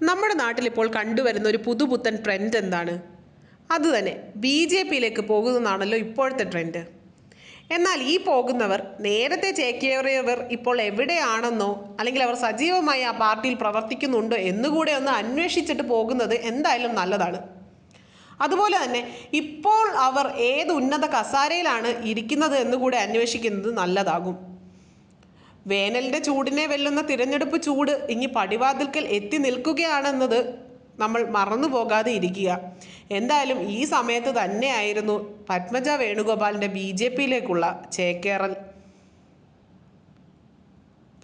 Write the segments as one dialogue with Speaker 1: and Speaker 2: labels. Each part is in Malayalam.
Speaker 1: നമ്മുടെ നാട്ടിൽ ഇപ്പോൾ കണ്ടുവരുന്ന ഒരു പുതുപുത്തൻ ട്രെൻഡ് എന്താണ്? അതുതന്നെ ബി ജെ പിയിലേക്ക് പോകുന്നതാണല്ലോ ഇപ്പോഴത്തെ ട്രെൻഡ് എന്നാൽ ഈ പോകുന്നവർ നേരത്തെ ചേക്കേറിയവർ ഇപ്പോൾ എവിടെയാണെന്നോ അല്ലെങ്കിൽ അവർ സജീവമായി ആ പാർട്ടിയിൽ പ്രവർത്തിക്കുന്നുണ്ടോ എന്നുകൂടെ ഒന്ന് അന്വേഷിച്ചിട്ട് പോകുന്നത് എന്തായാലും നല്ലതാണ്. അതുപോലെ തന്നെ ഇപ്പോൾ അവർ ഏത് ഉന്നത കസാരയിലാണ് ഇരിക്കുന്നത് എന്നുകൂടെ അന്വേഷിക്കുന്നത് നല്ലതാകും. വേനലിന്റെ ചൂടിനെ വെല്ലുന്ന തിരഞ്ഞെടുപ്പ് ചൂട് ഇനി പടിവാതിൽക്കൽ എത്തി നിൽക്കുകയാണെന്നത് നമ്മൾ മറന്നു പോകാതെ ഇരിക്കുക. എന്തായാലും ഈ സമയത്ത് തന്നെയായിരുന്നു പത്മജ വേണുഗോപാലിന്റെ ബി ജെ പിയിലേക്കുള്ള ചേക്കേറൽ.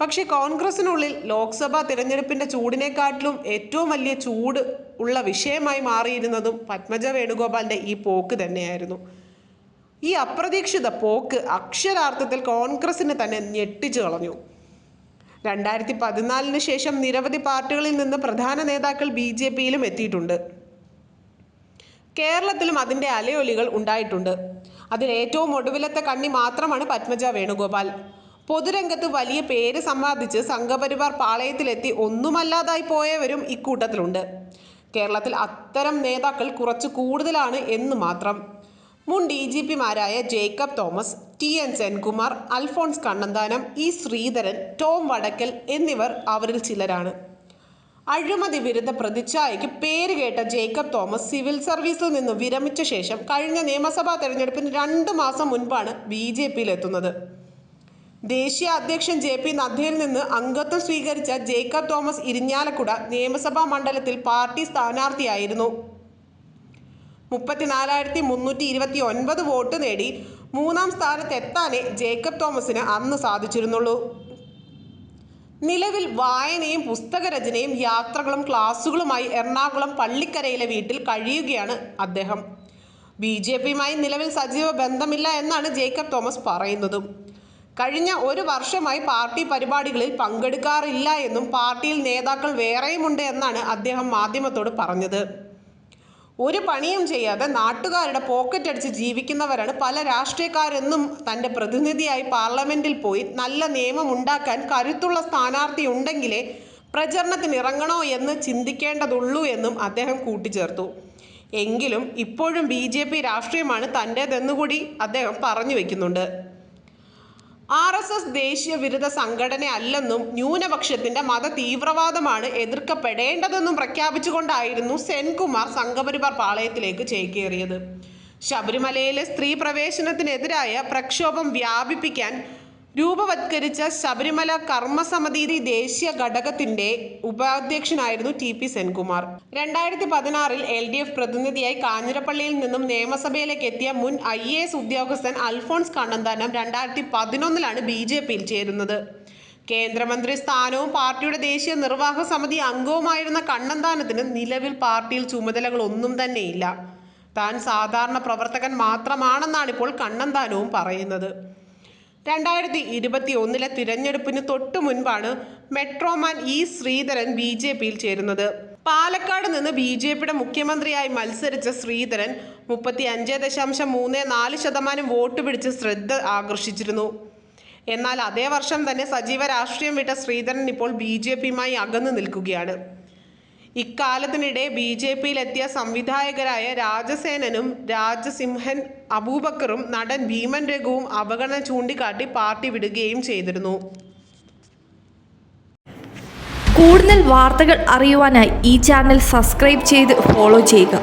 Speaker 1: പക്ഷേ കോൺഗ്രസിനുള്ളിൽ ലോക്സഭാ തിരഞ്ഞെടുപ്പിന്റെ ചൂടിനെക്കാട്ടിലും ഏറ്റവും വലിയ ചൂട് ഉള്ള വിഷയമായി മാറിയിരുന്നതും പത്മജ വേണുഗോപാലിന്റെ ഈ പോക്ക് തന്നെയായിരുന്നു. ഈ അപ്രതീക്ഷിത പോക്ക് അക്ഷരാർത്ഥത്തിൽ കോൺഗ്രസിനെ തന്നെ ഞെട്ടിച്ചു കളഞ്ഞു. രണ്ടായിരത്തി പതിനാലിന് ശേഷം നിരവധി പാർട്ടികളിൽ നിന്ന് പ്രധാന നേതാക്കൾ ബി ജെ പിയിലും എത്തിയിട്ടുണ്ട്. കേരളത്തിലും അതിന്റെ അലയൊലികൾ ഉണ്ടായിട്ടുണ്ട്. അതിൽ ഏറ്റവും ഒടുവിലത്തെ കണ്ണി മാത്രമാണ് പത്മജ വേണുഗോപാൽ. പൊതുരംഗത്ത് വലിയ പേര് സമ്പാദിച്ച് സംഘപരിവാർ പാളയത്തിലെത്തി ഒന്നുമല്ലാതായി പോയവരും ഇക്കൂട്ടത്തിലുണ്ട്. കേരളത്തിൽ അത്തരം നേതാക്കൾ കുറച്ച് കൂടുതലാണ് എന്ന് മാത്രം. മുൻ D G പിമാരായ Jacob Thomas T N Senkumar Alphons Kannanthanam E Sreedharan Tom Vadakkal എന്നിവർ അവരിൽ ചിലരാണ്. അഴിമതി വിരുദ്ധ പ്രതിച്ഛായയ്ക്ക് പേര് കേട്ട ജേക്കബ് തോമസ് സിവിൽ സർവീസിൽ നിന്ന് വിരമിച്ച ശേഷം കഴിഞ്ഞ നിയമസഭാ തെരഞ്ഞെടുപ്പിന് രണ്ട് മാസം മുൻപാണ് ബി ജെ പിയിലെത്തുന്നത്. ദേശീയ അധ്യക്ഷൻ ജെ പി നദ്ദയിൽ നിന്ന് അംഗത്വം സ്വീകരിച്ച ജേക്കബ് തോമസ് ഇരിഞ്ഞാലക്കുട നിയമസഭാ മണ്ഡലത്തിൽ പാർട്ടി സ്ഥാനാർത്ഥിയായിരുന്നു. മുപ്പത്തിനാലായിരത്തി മുന്നൂറ്റി ഇരുപത്തി ഒൻപത് വോട്ട് നേടി മൂന്നാം സ്ഥാനത്തെത്താനേ ജേക്കബ് തോമസിന് അന്ന് സാധിച്ചിരുന്നുള്ളൂ. നിലവിൽ വായനയും പുസ്തകരചനയും യാത്രകളും ക്ലാസ്സുകളുമായി എറണാകുളം പള്ളിക്കരയിലെ വീട്ടിൽ കഴിയുകയാണ് അദ്ദേഹം. ബി ജെ പിയുമായി നിലവിൽ സജീവ ബന്ധമില്ല എന്നാണ് ജേക്കബ് തോമസ് പറയുന്നതും. കഴിഞ്ഞ ഒരു വർഷമായി പാർട്ടി പരിപാടികളിൽ പങ്കെടുക്കാറില്ല എന്നും പാർട്ടിയിൽ നേതാക്കൾ വേറെയുമുണ്ട് എന്നാണ് അദ്ദേഹം മാധ്യമത്തോട് പറഞ്ഞത്. ഒരു പണിയും ചെയ്യാതെ നാട്ടുകാരുടെ പോക്കറ്റ് അടിച്ച് ജീവിക്കുന്നവരാണ് പല രാഷ്ട്രീയക്കാരെന്നും തന്റെ പ്രതിനിധിയായി പാർലമെന്റിൽ പോയി നല്ല നിയമം ഉണ്ടാക്കാൻ കരുത്തുള്ള സ്ഥാനാർത്ഥി ഉണ്ടെങ്കിലേ പ്രചരണത്തിന് ഇറങ്ങണോ എന്ന് ചിന്തിക്കേണ്ടതുള്ളൂ എന്നും അദ്ദേഹം കൂട്ടിച്ചേർത്തു. എങ്കിലും ഇപ്പോഴും ബി ജെ പി രാഷ്ട്രീയമാണ് തന്റേതെന്നുകൂടി അദ്ദേഹം പറഞ്ഞു വെക്കുന്നുണ്ട്. ആർ എസ് എസ് ദേശീയ വിരുദ്ധ സംഘടനയല്ലെന്നും ന്യൂനപക്ഷത്തിന്റെ മത തീവ്രവാദമാണ് എതിർക്കപ്പെടേണ്ടതെന്നും പ്രഖ്യാപിച്ചുകൊണ്ടായിരുന്നു സെൻകുമാർ സംഘപരിവാർ പാളയത്തിലേക്ക് ചേക്കേറിയത്. ശബരിമലയിലെ സ്ത്രീ പ്രവേശനത്തിനെതിരായ പ്രക്ഷോഭം വ്യാപിപ്പിക്കാൻ രൂപവത്കരിച്ച ശബരിമല കർമ്മസമിതി ദേശീയ ഘടകത്തിന്റെ ഉപാധ്യക്ഷനായിരുന്നു ടി പി സെൻകുമാർ. രണ്ടായിരത്തി പതിനാറിൽ എൽ ഡി എഫ് പ്രതിനിധിയായി കാഞ്ഞിരപ്പള്ളിയിൽ നിന്നും നിയമസഭയിലേക്ക് എത്തിയ മുൻ ഐ എ എസ് ഉദ്യോഗസ്ഥൻ അൽഫോൺസ് കണ്ണന്താനം രണ്ടായിരത്തി പതിനൊന്നിലാണ് ബി ജെ പിയിൽ ചേരുന്നത്. കേന്ദ്രമന്ത്രി സ്ഥാനവും പാർട്ടിയുടെ ദേശീയ നിർവാഹക സമിതി അംഗവുമായിരുന്ന കണ്ണന്താനത്തിന് നിലവിൽ പാർട്ടിയിൽ ചുമതലകളൊന്നും തന്നെയില്ല. താൻ സാധാരണ പ്രവർത്തകൻ മാത്രമാണെന്നാണ് ഇപ്പോൾ കണ്ണന്താനവും പറയുന്നത്. രണ്ടായിരത്തി ഇരുപത്തി ഒന്നിലെ തിരഞ്ഞെടുപ്പിന് തൊട്ടു മുൻപാണ് metroman E Sreedharan B J പിയിൽ ചേരുന്നത്. പാലക്കാട് നിന്ന് ബി ജെ പിയുടെ മുഖ്യമന്ത്രിയായി മത്സരിച്ച ശ്രീധരൻ മുപ്പത്തി അഞ്ച് ദശാംശം മൂന്ന് നാല് ശതമാനം വോട്ട് പിടിച്ച് ശ്രദ്ധ ആകർഷിച്ചിരുന്നു. എന്നാൽ അതേ വർഷം തന്നെ സജീവ രാഷ്ട്രീയം വിട്ട ശ്രീധരൻ ഇപ്പോൾ ബി ജെ പിയുമായി അകന്നു നിൽക്കുകയാണ്. ഇക്കാലത്തിനിടെ ബി ജെ പിയിലെത്തിയ സംവിധായകരായ രാജസേനനും രാജസിംഹൻ അബൂബക്കറും നടൻ ഭീമൻ രഘുവും അവഗണന ചൂണ്ടിക്കാട്ടി പാർട്ടി വിടുകയും ചെയ്തിരുന്നു.
Speaker 2: കൂടുതൽ വാർത്തകൾ അറിയുവാനായി ഈ ചാനൽ സബ്സ്ക്രൈബ് ചെയ്ത് ഫോളോ ചെയ്യുക.